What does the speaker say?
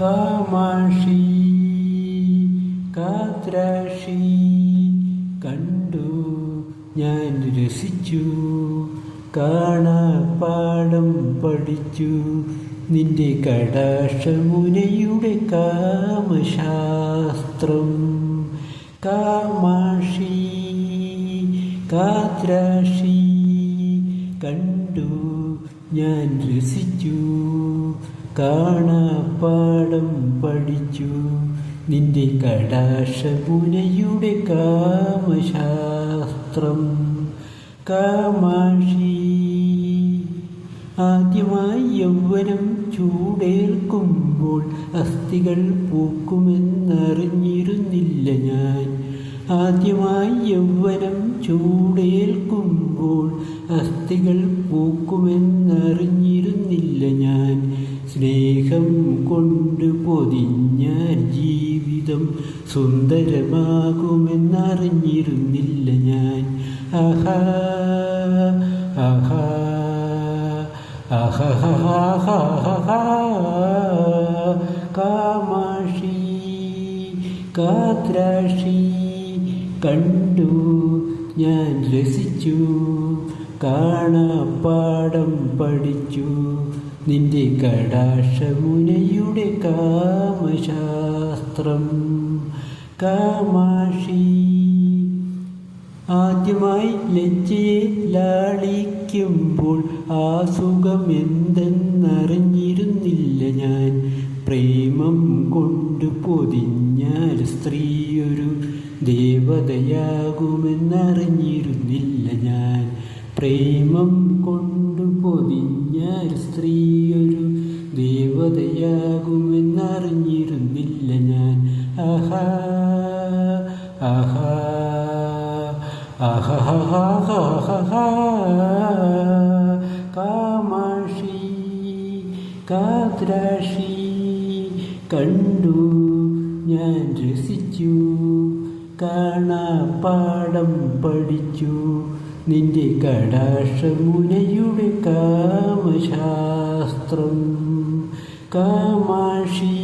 കാമാക്ഷി കാത്രാഷി കണ്ടു. ഞാൻ രസിച്ചു കാണാപ്പാടം പഠിച്ചു. നിന്റെ കടാക്ഷമുനയുടെ കാമശാസ്ത്രം. കാമാഷി കാത്രാഷി കണ്ടു. ഞാൻ രസിച്ചു കാണാപ്പാടം പഠിച്ചു. നിന്റെ കടാശപുനയുടെ കാമശാസ്ത്രം. കാമാക്ഷി ആദ്യമായി യൗവനം ചൂടേൽക്കുമ്പോൾ അസ്ഥികൾ പൂക്കുമെന്നറിഞ്ഞിരുന്നില്ല ഞാൻ. ആദ്യമായി യൗവനം ചൂടേൽക്കുമ്പോൾ അസ്ഥികൾ പൂക്കുമെന്നറിഞ്ഞിരുന്നില്ല സ്നേഹം കൊണ്ട് പൊതിഞ്ഞ ജീവിതം സുന്ദരമാകുമെന്നറിഞ്ഞിരുന്നില്ല ഞാൻ. ആഹാ ആഹാ കാമാക്ഷി കാത്രാക്ഷി കണ്ടു ഞാൻ രസിച്ചു. കാണാപ്പാടം പഠിച്ചു. നിന്റെ കടാക്ഷമുനയുടെ കാമശാസ്ത്രം. കാമാക്ഷി ആദ്യമായി ലജ്ജയെ ലാളിക്കുമ്പോൾ ആ സുഖം എന്തെന്നറിഞ്ഞിരുന്നില്ല ഞാൻ. പ്രേമം കൊണ്ട് പൊതിഞ്ഞാൽ സ്ത്രീയൊരു ദേവതയാകുമെന്നറിഞ്ഞിരുന്നില്ല ഞാൻ. പ്രേമം കൊണ്ടു പൊതിഞ്ഞ സ്ത്രീയൊരു ദേവതയാകുമെന്നറിഞ്ഞിരുന്നില്ല ഞാൻ. ആഹാ ആഹാ കാമാക്ഷി കാദ്രാക്ഷി കണ്ടു. ഞാൻ രസിച്ചു കാണാപ്പാടം പഠിച്ചു. നിന്റെ കടാക്ഷമുനയുടെ കാമശാസ്ത്രം കാമാക്ഷി.